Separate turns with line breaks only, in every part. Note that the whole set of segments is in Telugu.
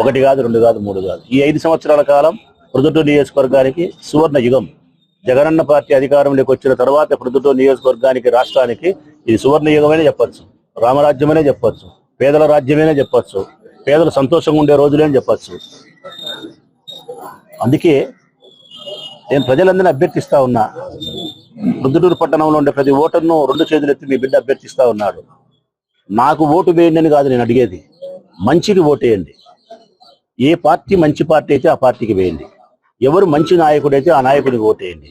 ఒకటి కాదు రెండు కాదు మూడు కాదు. ఈ ఐదు సంవత్సరాల కాలం ప్రొద్దుటూరు నియోజకవర్గానికి సువర్ణ యుగం. జగనన్న పార్టీ అధికారంలోకి వచ్చిన తర్వాత ప్రొద్దుటూరు నియోజకవర్గానికి రాష్ట్రానికి ఇది సువర్ణ యుగమనే చెప్పొచ్చు. రామరాజ్యమనే చెప్పొచ్చు. పేదల రాజ్యమేనే చెప్పొచ్చు. పేదలు సంతోషంగా ఉండే రోజులే చెప్పచ్చు. అందుకే నేను ప్రజలందరినీ అభ్యర్థిస్తా ఉన్నా. ప్రొద్దుటూరు పట్టణంలో ఉండే ప్రతి ఓటర్ను రెండు చేతులు ఎత్తి మీ బిడ్డ అభ్యర్థిస్తా ఉన్నాడు. నాకు ఓటు వేయండి అని కాదు నేను అడిగేది. మంచికి ఓటేయండి ఏ పార్టీ మంచి పార్టీ అయితే ఆ పార్టీకి వేయండి. ఎవరు మంచి నాయకుడు అయితే ఆ నాయకుడికి ఓటేయండి.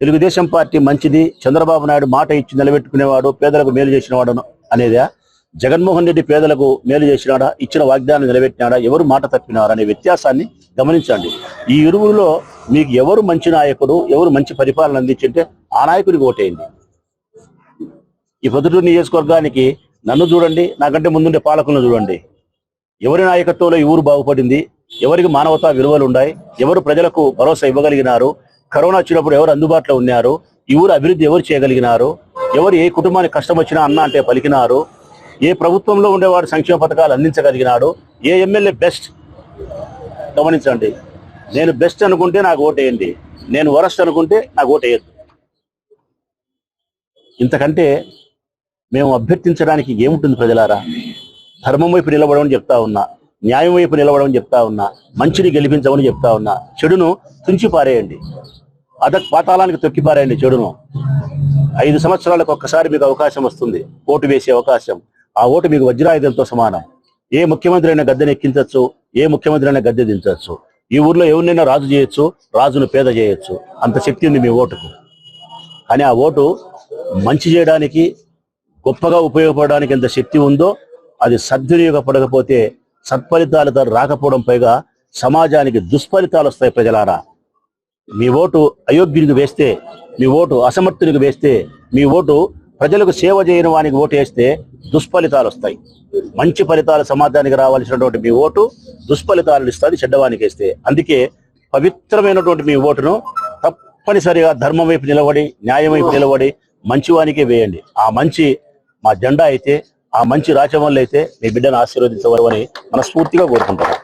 తెలుగుదేశం పార్టీ మంచిది చంద్రబాబు నాయుడు మాట ఇచ్చి నిలబెట్టుకునేవాడు పేదలకు మేలు చేసినవాడు అనేదా? జగన్మోహన్ రెడ్డి పేదలకు మేలు చేసినాడా? ఇచ్చిన వాగ్దానం నిలబెట్టినాడా? ఎవరు మాట తప్పినారా? అనే వ్యత్యాసాన్ని గమనించండి. ఈ ఇరువులో మీకు ఎవరు మంచి నాయకుడు ఎవరు మంచి పరిపాలన అందించింటే ఆ నాయకుడికి ఓటేయండి. ఈ పొద్దుటూరు నియోజకవర్గానికి నన్ను చూడండి నాకంటే ముందుండే పాలకులను చూడండి. ఎవరి నాయకత్వంలో ఈ ఊరు బాగుపడింది ఎవరికి మానవతా విలువలు ఉన్నాయి ఎవరు ప్రజలకు భరోసా ఇవ్వగలిగినారు కరోనా వచ్చినప్పుడు ఎవరు అందుబాటులో ఉన్నారు ఈ ఊరు అభివృద్ధి ఎవరు చేయగలిగినారు ఎవరు ఏ కుటుంబానికి కష్టం వచ్చినా అన్న అంటే పలికినారు ఏ ప్రభుత్వంలో ఉండేవాడు సంక్షేమ పథకాలు అందించగలిగినాడు ఏ ఎమ్మెల్యే బెస్ట్ గమనించండి. నేను బెస్ట్ అనుకుంటే నాకు ఓటేయండి నేను వరస్ట్ అనుకుంటే నాకు ఓటేయద్దు. ఇంతకంటే మేము అభ్యర్థించడానికి ఏముంటుంది ప్రజలారా? ధర్మం వైపు నిలబడమని చెప్తా ఉన్నా న్యాయం వైపు నిలబడమని చెప్తా ఉన్నా మంచిని గెలిపించమని చెప్తా ఉన్నా చెడును తుంచి పారేయండి. అద పాతాళానికి తొక్కి పారేయండి చెడును. ఐదు సంవత్సరాలకు ఒక్కసారి మీకు అవకాశం వస్తుంది. ఓటు వేసే అవకాశం. ఆ ఓటు మీకు వజ్రాయుధంతో సమానం. ఏ ముఖ్యమంత్రి అయినా గద్దెని ఎక్కించవచ్చు ఏ ముఖ్యమంత్రి అయినా గద్దె దించవచ్చు. ఈ ఊర్లో ఎవరినైనా రాజు చేయొచ్చు రాజును పేద చేయొచ్చు. అంత శక్తి ఉంది మీ ఓటుకు. కానీ ఆ ఓటు మంచి చేయడానికి గొప్పగా ఉపయోగపడడానికి ఎంత శక్తి ఉందో అది సద్వినియోగపడకపోతే సత్ఫలితాలు రాకపోవడం పైగా సమాజానికి దుష్ఫలితాలు వస్తాయి ప్రజలారా. మీ ఓటు అయోగ్యునికి వేస్తే మీ ఓటు అసమర్థునికి వేస్తే మీ ఓటు ప్రజలకు సేవ చేయని వానికి ఓటు వేస్తే దుష్ఫలితాలు వస్తాయి. మంచి ఫలితాలు సమాజానికి రావాల్సినటువంటి మీ ఓటు దుష్ఫలితాలను ఇస్తుంది చెడ్డవానికి వేస్తే. అందుకే పవిత్రమైనటువంటి మీ ఓటును తప్పనిసరిగా ధర్మం వైపు నిలబడి న్యాయం వైపు నిలబడి మంచివానికే వేయండి. ఆ మంచి మా జెండా అయితే ఆ మంచి రాచమల్లు అయితే మీ బిడ్డను ఆశీర్వదించవని మనస్ఫూర్తిగా కోరుకుంటున్నాను